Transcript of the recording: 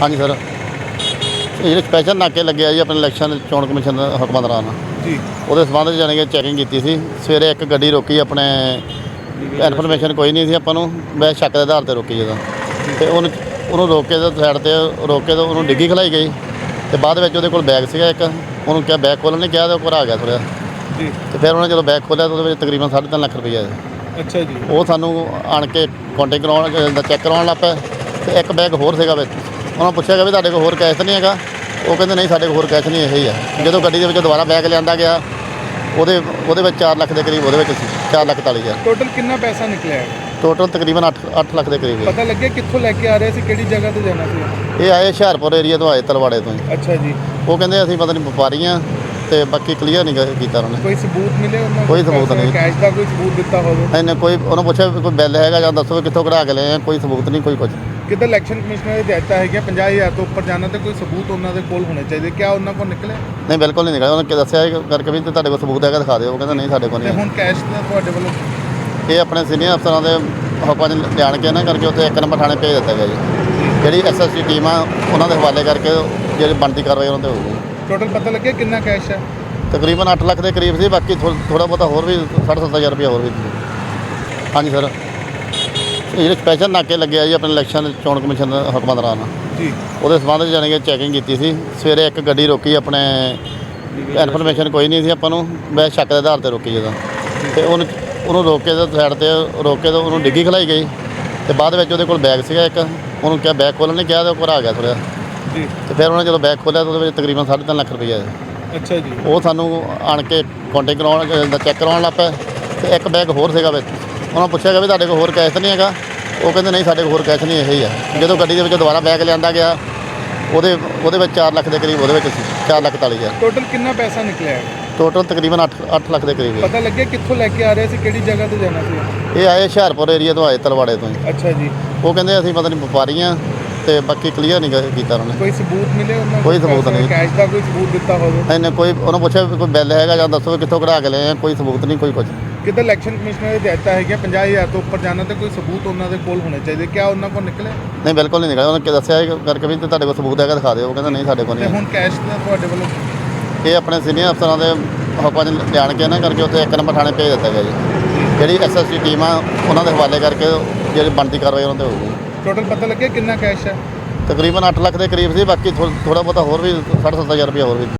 ਹਾਂਜੀ ਸਰ। ਇਹ ਜਿਹੜੇ ਸਪੈਸ਼ਲ ਨਾਕੇ ਲੱਗਿਆ ਜੀ ਆਪਣੇ ਇਲੈਕਸ਼ਨ ਚੋਣ ਕਮਿਸ਼ਨ ਦੇ ਹੁਕਮਾਂ ਦੌਰਾਨ। ਜੀ। ਉਹਦੇ ਸੰਬੰਧ ਜਾਣੀ ਕਿ ਚੈਕਿੰਗ ਕੀਤੀ ਸੀ। ਸਵੇਰੇ ਇੱਕ ਗੱਡੀ ਰੋਕੀ ਆਪਣੇ ਇਨਫੋਰਮੇਸ਼ਨ ਕੋਈ ਨਹੀਂ ਸੀ ਆਪਾਂ ਨੂੰ। ਮੈਂ ਸ਼ੱਕ ਦੇ ਆਧਾਰ ਤੇ ਰੋਕੀ ਜਦੋਂ। ਤੇ ਉਹਨੂੰ ਉਹਨੂੰ ਰੋਕ ਕੇ ਤੇ ਸਾਈਡ ਤੇ ਰੋਕ ਕੇ ਤੇ ਉਹਨੂੰ ਡਿੱਗੀ ਖਲਾਈ ਗਈ। ਤੇ ਬਾਅਦ ਵਿੱਚ ਉਹਦੇ ਕੋਲ ਬੈਗ ਸੀਗਾ ਇੱਕ। ਉਹਨੂੰ ਕਿਹਾ ਬੈਗ ਖੋਲ੍ਹਣ ਨਹੀਂ ਕਿਹਾ ਤੇ ਉਹ ਘਰ ਆ ਗਿਆ ਥੋੜ੍ਹਾ ਜੀ। ਤੇ ਫਿਰ ਉਹਨੇ ਜਦੋਂ ਬੈਗ ਖੋਲ੍ਹਿਆ ਤਾਂ ਉਹਦੇ ਵਿੱਚ ਤਕਰੀਬਨ 3.5 ਲੱਖ ਸੀ ਅੱਛਾ ਜੀ। ਉਹ ਸਾਨੂੰ ਆਣ ਕੇ ਕਾਂਟੈਕਟ ਕਰਾਉਣ ਦਾ ਚੈੱਕ ਕਰਾਉਣ ਲੱਗ ਪਏ ਤੇ ਇੱਕ ਬੈਗ ਹੋਰ ਸੀਗਾ ਵਿੱਚ। ਉਹਨਾਂ ਪੁੱਛਿਆ ਗਿਆ ਵੀ ਤੁਹਾਡੇ ਕੋਲ ਹੋਰ ਕੈਸ਼ ਤਾਂ ਨਹੀਂ ਹੈਗਾ? ਉਹ ਕਹਿੰਦੇ ਨਹੀਂ ਸਾਡੇ ਕੋਲ ਹੋਰ ਕੈਸ਼ ਨਹੀਂ ਇਹੀ ਆ। ਜਦੋਂ ਗੱਡੀ ਦੇ ਵਿੱਚ ਦੁਬਾਰਾ ਬੈਗ ਲਿਆਂਦਾ ਗਿਆ ਉਹਦੇ ਉਹਦੇ ਵਿੱਚ 4 ਲੱਖ ਦੇ ਕਰੀਬ ਉਹਦੇ ਵਿੱਚ ਸੀ 4 ਲੱਖ 40 ਹਜ਼ਾਰ। ਟੋਟਲ ਕਿੰਨਾ ਪੈਸਾ ਨਿਕਲਿਆ ਟੋਟਲ ਤਕਰੀਬਨ 8 8 ਲੱਖ ਦੇ ਕਰੀਬ ਹੈ। ਪਤਾ ਲੱਗਿਆ ਕਿੱਥੋਂ ਲੈ ਕੇ ਆ ਰਹੇ ਸੀ ਕਿਹੜੀ ਜਗ੍ਹਾ ਤੇ ਜਾਣਾ ਸੀ? ਇਹ ਆਏ ਹੁਸ਼ਿਆਰਪੁਰ ਏਰੀਆ ਤੋਂ ਆਏ ਤਲਵਾੜੇ ਤੋਂ। ਅੱਛਾ ਜੀ। ਉਹ ਕਹਿੰਦੇ ਅਸੀਂ ਪਤਾ ਨਹੀਂ ਵਪਾਰੀ ਆ ਤੇ ਬਾਕੀ ਕਲੀਅਰ ਨਹੀਂ ਕ- ਕੀਤਾ ਉਹਨਾਂ ਨੇ। ਕੋਈ ਸਬੂਤ ਮਿਲੇ ਉਹਨਾਂ ਕੋਈ ਸਬੂਤ ਨਹੀਂ। ਕੈਸ਼ ਦਾ ਕੋਈ ਸਬੂਤ ਦਿੱਤਾ ਹੋਵੇ? ਇਹਨੇ ਕੋਈ ਉਹਨੂੰ ਪੁੱਛਿਆ ਵੀ ਕੋਈ ਬਿੱਲ ਹੈਗਾ ਜਾਂ ਦੱਸੋ ਵੀ ਕਿੱਥੋਂ ਕਢਾ ਕੇ ਲਏ ਆ ਕੋਈ ਸਬੂਤ ਨਹੀਂ ਕੋਈ ਕੁਝ ਕਿਤੇ ਇਲੈਕਸ਼ਨ ਕਮਿਸ਼ਨਰ ਦੀ ਹਦਾਇਤਾਂ ਹੈਗੀਆਂ 50000 ਤੋਂ ਉੱਪਰ ਜਾਣਾ ਤੇ ਕੋਈ ਸਬੂਤ ਉਹਨਾਂ ਦੇ ਕੋਲ ਹੋਣੇ ਚਾਹੀਦੇ। ਕਿਆ ਉਹਨਾਂ ਕੋਲ ਨਿਕਲੇ ਨਹੀਂ ਬਿਲਕੁਲ ਨਹੀਂ ਨਿਕਲਿਆ। ਉਹਨੇ ਕਿ ਦੱਸਿਆ ਇਹ ਕਰਕੇ ਵੀ ਤੇ ਤੁਹਾਡੇ ਕੋਲ ਸਬੂਤ ਹੈਗਾ ਦਿਖਾ ਦਿਓ। ਉਹ ਕਹਿੰਦਾ ਨਹੀਂ ਸਾਡੇ ਕੋਲ ਤੇ ਨਹੀਂ ਹੁਣ ਕੈਸ਼ ਦਾ ਤੁਹਾਡੇ ਵੱਲੋਂ ਇਹ ਆਪਣੇ ਸੀਨੀਅਰ ਅਫਸਰਾਂ ਦੇ ਹੁਕਮਾਂ 'ਚ ਲਿਆਣ ਕੇ ਨਾ ਕਰਕੇ ਉੱਥੇ ਇੱਕ ਨੰਬਰ ਥਾਣੇ ਭੇਜ ਦਿੱਤਾ ਗਿਆ ਜੀ। ਜਿਹੜੀ ਐਸਐਸਟੀ ਟੀਮ ਆ ਉਹਨਾਂ ਦੇ ਹਵਾਲੇ ਕਰਕੇ ਜਿਹੜੀ ਬਣਦੀ ਕਾਰਵਾਈ ਉਹਨਾਂ ਤੇ ਹੋਊਗੀ। ਟੋਟਲ ਪਤਾ ਲੱਗਿਆ ਕਿੰਨਾ ਕੈਸ਼ ਹੈ ਤਕਰੀਬਨ 8 ਲੱਖ ਦੇ ਕਰੀਬ ਸੀ ਬਾਕੀ ਥੋੜਾ ਬਹੁਤਾ ਹੋਰ ਵੀ 60000 ਰੁਪਏ ਹੋਰ ਵੀ ਹਾਂਜੀ ਸਰ ਇਹ ਜਿਹੜੇ ਸਪੈਸ਼ਲ ਨਾਕੇ ਲੱਗਿਆ ਜੀ ਆਪਣੇ ਇਲੈਕਸ਼ਨ ਚੋਣ ਕਮਿਸ਼ਨ ਦੇ ਹੁਕਮਾਂ ਦੌਰਾਨ। ਜੀ। ਉਹਦੇ ਸੰਬੰਧ ਵਿੱਚ ਜਾਣੀ ਕਿ ਚੈਕਿੰਗ ਕੀਤੀ ਸੀ। ਸਵੇਰੇ ਇੱਕ ਗੱਡੀ ਰੋਕੀ ਆਪਣੇ ਇਨਫੋਰਮੇਸ਼ਨ ਕੋਈ ਨਹੀਂ ਸੀ ਆਪਾਂ ਨੂੰ। ਮੈਂ ਸ਼ੱਕ ਦੇ ਆਧਾਰ ਤੇ ਰੋਕੀ ਜਦੋਂ। ਤੇ ਉਹਨੂੰ ਉਹਨੂੰ ਰੋਕ ਕੇ ਤੇ ਸਾਈਡ ਤੇ ਰੋਕ ਕੇ ਤੇ ਉਹਨੂੰ ਡਿੱਗੀ ਖਲਾਈ ਗਈ। ਤੇ ਬਾਅਦ ਵਿੱਚ ਉਹਦੇ ਕੋਲ ਬੈਗ ਸੀਗਾ ਇੱਕ। ਉਹਨੂੰ ਕਿਹਾ ਬੈਗ ਖੋਲ੍ਹਣ ਨਹੀਂ ਕਿਹਾ ਤੇ ਉਹ ਘਰ ਆ ਗਿਆ ਥੋੜ੍ਹਾ। ਜੀ। ਤੇ ਫਿਰ ਉਹਨੇ ਜਦੋਂ ਬੈਗ ਖੋਲ੍ਹਿਆ ਤਾਂ ਉਹਦੇ ਵਿੱਚ ਤਕਰੀਬਨ 3.5 ਲੱਖ ਰੁਪਈਆ ਸੀ। ਅੱਛਾ ਜੀ। ਉਹ ਸਾਨੂੰ ਆਣ ਕੇ ਕਾਂਟੈਕਟ ਕਰਾਉਣ ਦਾ ਚੈੱਕ ਕਰਾਉਣ ਲੱਗ ਪਏ। ਤੇ ਇੱਕ ਬੈਗ ਹੋਰ ਸੀਗਾ ਵਿੱਚ। ਉਹਨਾਂ ਪੁੱਛਿਆ ਗਿਆ ਵੀ ਤੁਹਾਡੇ ਕੋਲ ਹੋਰ ਕੈਸ਼ ਤਾਂ ਨਹੀਂ ਹੈਗਾ? ਉਹ ਕਹਿੰਦੇ ਨਹੀਂ ਸਾਡੇ ਕੋਲ ਹੋਰ ਕੈਸ਼ ਨਹੀਂ ਇਹੀ ਆ। ਜਦੋਂ ਗੱਡੀ ਦੇ ਵਿੱਚ ਦੁਬਾਰਾ ਬੈਗ ਲਿਆਂਦਾ ਗਿਆ ਉਹਦੇ ਉਹਦੇ ਵਿੱਚ 4 ਲੱਖ ਦੇ ਕਰੀਬ ਉਹਦੇ ਵਿੱਚ ਸੀ 4 ਲੱਖ 40 ਹਜ਼ਾਰ। ਟੋਟਲ ਕਿੰਨਾ ਪੈਸਾ ਨਿਕਲਿਆ? ਟੋਟਲ ਤਕਰੀਬਨ 8 8 ਲੱਖ ਦੇ ਕਰੀਬ ਹੈ ਪਤਾ ਲੱਗਿਆ ਕਿੱਥੋਂ ਲੈ ਕੇ ਆ ਰਹੇ ਸੀ ਕਿਹੜੀ ਜਗ੍ਹਾ ਤੇ ਜਾਣਾ ਸੀ? ਇਹ ਆਏ ਹੁਸ਼ਿਆਰਪੁਰ ਏਰੀਆ ਤੋਂ ਆਏ ਤਲਵਾੜੇ ਤੋਂ। ਅੱਛਾ ਜੀ। ਉਹ ਕਹਿੰਦੇ ਅਸੀਂ ਪਤਾ ਨਹੀਂ ਵਪਾਰੀ ਆ ਤੇ ਬਾਕੀ ਕਲੀਅਰ ਨਹੀਂ ਕ- ਕੀਤਾ ਉਹਨਾਂ ਨੇ। ਕੋਈ ਸਬੂਤ ਮਿਲੇ ਉਹਨਾਂ ਕੋਈ ਸਬੂਤ ਨਹੀਂ। ਕੈਸ਼ ਦਾ ਕੋਈ ਸਬੂਤ ਦਿੱਤਾ ਹੋਵੇ? ਇਹਨੇ ਕੋਈ ਉਹਨੂੰ ਪੁੱਛਿਆ ਵੀ ਕੋਈ ਬਿੱਲ ਹੈਗਾ ਜਾਂ ਦੱਸੋ ਵੀ ਕਿੱਥੋਂ ਕਢਾ ਕੇ ਲਏ ਆ ਕੋਈ ਸਬੂਤ ਨਹੀਂ ਕੋਈ ਕੁਝ ਕਿਤੇ ਇਲੈਕਸ਼ਨ ਕਮਿਸ਼ਨਰ ਦੀ ਹਦਾਇਤਾਂ ਹੈਗੀਆਂ 50000 ਤੋਂ ਉੱਪਰ ਜਾਣਾ ਤੇ ਕੋਈ ਸਬੂਤ ਉਹਨਾਂ ਦੇ ਕੋਲ ਹੋਣੇ ਚਾਹੀਦੇ ਕਿਆ ਉਹਨਾਂ ਕੋਲ ਨਿਕਲੇ ਨਹੀਂ ਬਿਲਕੁਲ ਨਹੀਂ ਨਿਕਲਿਆ। ਉਹਨੇ ਕਿ ਦੱਸਿਆ ਇਹ ਕਰਕੇ ਵੀ ਤੇ ਤੁਹਾਡੇ ਕੋਲ ਸਬੂਤ ਹੈਗਾ ਦਿਖਾ ਦਿਓ। ਉਹ ਕਹਿੰਦਾ ਨਹੀਂ ਸਾਡੇ ਕੋਲ ਤੇ ਨਹੀਂ ਹੁਣ ਕੈਸ਼ ਦਾ ਤੁਹਾਡੇ ਵੱਲੋਂ ਇਹ ਆਪਣੇ ਸੀਨੀਅਰ ਅਫਸਰਾਂ ਦੇ ਹੁਕਮਾਂ 'ਚ ਲਿਆਣ ਕੇ ਨਾ ਕਰਕੇ ਉੱਥੇ ਇੱਕ ਨੰਬਰ ਥਾਣੇ ਭੇਜ ਦਿੱਤਾ ਗਿਆ ਜੀ। ਜਿਹੜੀ ਐਸਐਸਟੀ ਟੀਮ ਆ ਉਹਨਾਂ ਦੇ ਹਵਾਲੇ ਕਰਕੇ ਜਿਹੜੀ ਬਣਦੀ ਕਾਰਵਾਈ ਉਹਨਾਂ ਤੇ ਹੋਊਗੀ। ਟੋਟਲ ਪਤਾ ਲੱਗਿਆ ਕਿੰਨਾ ਕੈਸ਼ ਹੈ? ਤਕਰੀਬਨ 8 ਲੱਖ ਦੇ ਕਰੀਬ ਸੀ ਬਾਕੀ ਥੋੜਾ ਬਹੁਤਾ ਹੋਰ ਵੀ 60000 ਰੁਪਏ ਹੋਰ ਵੀ।